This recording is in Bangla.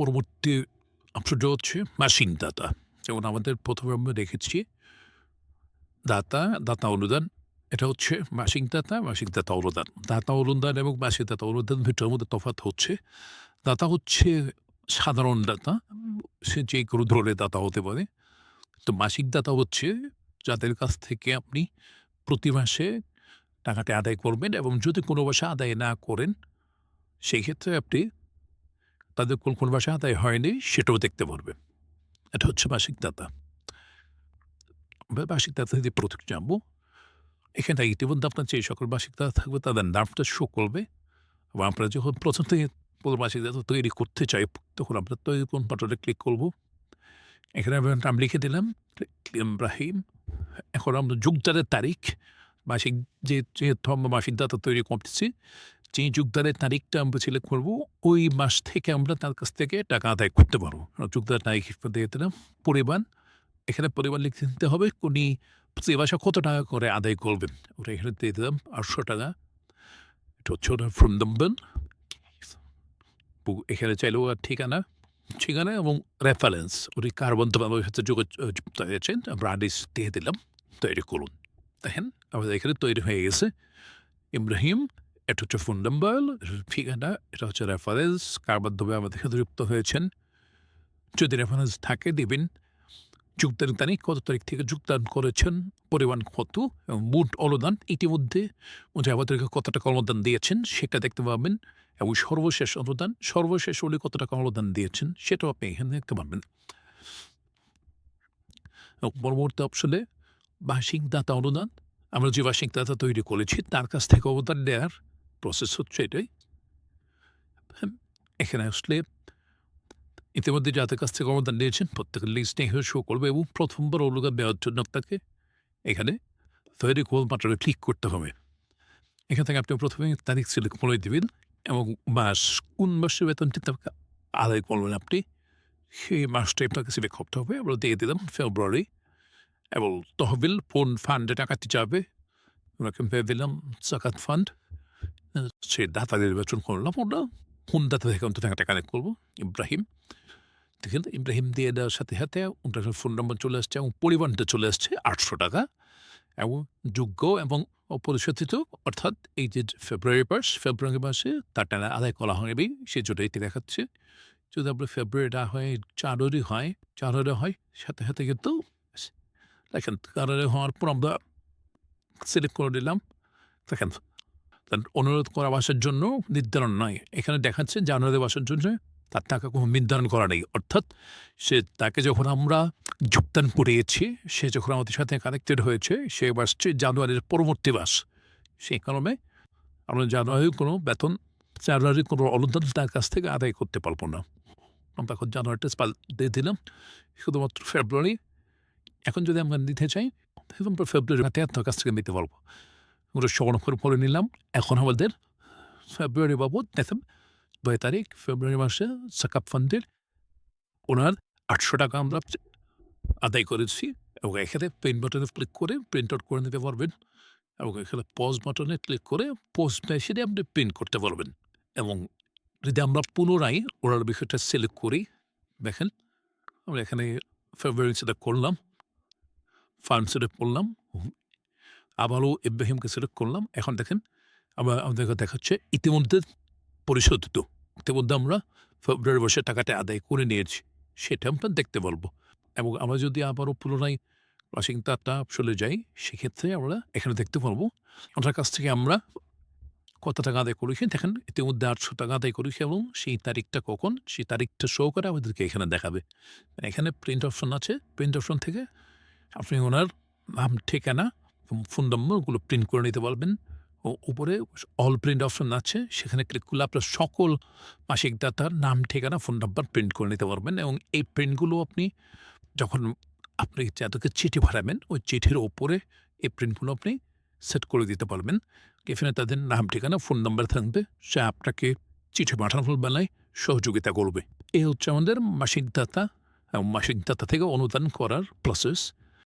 পরবর্তী অংশটা হচ্ছে মাসিক দাতা যেমন আমাদের প্রথমে আমরা দেখেছি দাতা দাতা অনুদান, এটা হচ্ছে মাসিক দাতা মাসিক দাতা অনুদান। দাতা অনুদান এবং মাসিক দাতা অনুদান ভিতরের মধ্যে তফাৎ হচ্ছে। দাতা হচ্ছে সাধারণ দাতা সে যে কোনো ধরনের দাতা হতে পারে। তো মাসিক দাতা হচ্ছে যাদের কাছ থেকে আপনি প্রতি মাসে টাকাটা আদায় করবেন এবং যদি কোনো মাসে আদায় না করেন, সেই ক্ষেত্রে আপনি তাদের কোন কোন মাসে আদায় হয়নি সেটাও দেখতে পারবে। এটা হচ্ছে মাসিক দাতা। মাসিক দাতা যদি প্রথম জানব, এখানে ইতিমধ্যে আপনার যে সকল মাসিক দাতা থাকবে তাদের নামটা শো করবে, এবং আমরা যখন প্রথম থেকে মাসিক দাতা তৈরি করতে চাই, তখন আমরা তৈরি কোন বাটনে ক্লিক করব। এখানে আমরা নাম লিখে দিলাম ইব্রাহিম। এখন আমরা যোগদানের তারিখ, মাসিক যে যেহেতু আমরা মাসিক দাতা তৈরি করতেছি যে যোগদানের তারিখটা আমরা সিলেক্ট করব, ওই মাস থেকে আমরা তার কাছ থেকে টাকা আদায় করতে পারব। যোগদানের তারিখ দিয়ে দিলাম পরিমাণ এখানে পরিমাণ লিখতে দিতে হবে, উনি প্রতি মাসে কত টাকা করে আদায় করবেন? ওটা এখানে দিয়ে দিলাম, আটশো টাকা। এটা হচ্ছে ওনার ফোন নম্বর এখানে চাইলেও ঠিকানা ঠিকানা এবং রেফারেন্স উনি কার বন্ধুবান্ধবের সাথে যুক্ত হয়েছেন, আমরা আদেশ দিয়ে দিলাম। তৈরি করুন। দেখেন, আমাদের এখানে তৈরি হয়ে গেছে। ইব্রাহিম এটা হচ্ছে ফোন নাম্বার ঠিকানা, এটা হচ্ছে রেফারেন্স কার মাধ্যমে সাথে যুক্ত হয়েছেন। যদি রেফারেন্স থাকে দেবেন যোগদান তারিখ, কত তারিখ থেকে যোগদান করেছেন, পরিমাণ কত, এবং মোট অনুদান ইতিমধ্যে উনি আমাদেরকে কত টাকা অনুদান দিয়েছেন, সেটা দেখতে পাবেন, এবং সর্বশেষ অনুদান, সর্বশেষ উনি কত টাকা অনুদান দিয়েছেন, সেটাও আপনি এখানে দেখতে পাবেন পরবর্তী অপশনে বার্ষিক দাতা অনুদান, আমরা যে বার্ষিক দাতা তৈরি করেছি, তার কাছ থেকে অবদান নেওয়ার প্রসেস হচ্ছে এটাই। হ্যাঁ, এখানে আসলে ইতিমধ্যে যাদের কাছ থেকে অনুদান নিয়েছেন প্রত্যেকের লিস্ট এখানে শো করবে এবং প্রথমবার অনুদান দেওয়ার জন্য আপনাকে এখানে তৈরি কোল মাত্রা ক্লিক করতে হবে। এখান থেকে আপনি প্রথমে তারিখ সিলেক্ট করে দেবেন এবং মাস কোন মাসের বেতনটি তাকে আদায় করবেন আপনি সেই মাসটা আপনাকে সিলেক্ট করতে হবে। আমরা দিয়ে দিলাম ফেব্রুয়ারি এবং তহবিল কোন ফান্ডে টাকাটি যাবে ওনাকে ভেবে দিলাম জাকাত ফান্ড সে দাতা নির্বাচন করলাম ওটা কোন দাতা থেকে অন্তত টাকা কানেক্ট করব? ইব্রাহিম। দেখেন, ইব্রাহিম দিয়ে দেওয়ার সাথে সাথে ওটার ফোন নম্বর চলে আসছে এবং পরিমাণটা চলে আসছে আটশো টাকা। এবং যোগ্য এবং অপরিশোধিত, অর্থাৎ এই যে ফেব্রুয়ারি মাস ফেব্রুয়ারি মাসে তার টাকা আদায় করা হবে সেই জন্য এটি দেখাচ্ছে। যদি আমরা ফেব্রুয়ারিটা হয়, জানুয়ারি হয় জানুয়ারি হয়, সাথে সাথে কিন্তু দেখেন, জানুয়ারি হওয়ার পর আমরা সিলেক্ট করে দিলাম দেখেন তার অনুরোধ করা বাসার জন্য নির্ধারণ নয় এখানে দেখাচ্ছে যে জানুয়ারি বাসার জন্য তার টাকা কোনো নির্ধারণ করা নেই। অর্থাৎ সে তাকে যখন আমরা যোগদান করিয়েছি, সে যখন আমাদের সাথে কানেক্টেড হয়েছে, সে বাসছে জানুয়ারির পরবর্তী মাস সেই কারণে আমরা জানুয়ারির কোনো বেতন, জানুয়ারির কোনো অনুদান তার কাছ থেকে আদায় করতে পারব না। আমরা এখন জানুয়ারিটা পাল দিয়ে দিলাম। শুধুমাত্র ফেব্রুয়ারি এখন যদি আমরা নিতে চাই ফেব্রুয়ারি হাতে কাছ থেকে নিতে পারব। ওটা সংরক্ষণ করে নিলাম এখন আমাদের ফেব্রুয়ারি বাবদ দেখেন নয় তারিখ ফেব্রুয়ারি মাসে সাকাপ ফান্ডের ওনার আটশো টাকা আমরা আদায় করেছি এবং এখানে প্রিন্ট বাটনে ক্লিক করে প্রিন্ট আউট করে নিতে পারবেন এবং এখানে পজ বাটনে ক্লিক করে পোস্ট মেশিনে আপনি প্রিন্ট করতে পারবেন এবং যদি আমরা পুনরায় ওনার বিষয়টা সিলেক্ট করি দেখেন আমরা এখানে ফেব্রুয়ারি সিলেক্ট করলাম ফার্ম সিলেক্ট করলাম আবারও ইব্রাহিমকে সিলেক্ট করলাম। এখন দেখেন, আমরা আমাদেরকে দেখাচ্ছে ইতিমধ্যে পরিশোধিত। ইতিমধ্যে আমরা ফেব্রুয়ারি মাসে টাকাটা আদায় করে নিয়েছি। সেটা আমরা দেখতে বলব। এবং আমরা যদি আবারও পুনরায় তারটা চলে যাই, সেক্ষেত্রে আমরা এখানে দেখতে পারব, ওনার কাছ থেকে আমরা কত টাকা আদায় করেছি। দেখেন, ইতিমধ্যে আটশো টাকা আদায় করেছি এবং সেই তারিখটা কখন? সেই তারিখটা শো করে আমাদেরকে এখানে দেখাবে। এখানে প্রিন্ট অপশন আছে। প্রিন্ট অপশন থেকে আপনি ওনার নাম, ঠিকানা ফোন নম্বরগুলো প্রিন্ট করে নিতে পারবেন। ও উপরে অল প্রিন্ট অপশন আছে, সেখানে ক্লিক করলে আপনার সকল মাসিক দাতার নাম, ঠিকানা ফোন নাম্বার প্রিন্ট করে নিতে পারবেন এবং এই প্রিন্টগুলো আপনি যখন আপনি যাদেরকে চিঠি ভাড়াবেন ওই চিঠির ওপরে এই প্রিন্টগুলো আপনি সেট করে দিতে পারবেন। এখানে তাদের নাম, ঠিকানা ফোন নাম্বার থাকবে, সে আপনাকে চিঠি পাঠানোর বেলায় সহযোগিতা করবে। এই হচ্ছে আমাদের মাসিক দাতা এবং মাসিক দাতা থেকে অনুদান করার প্রসেস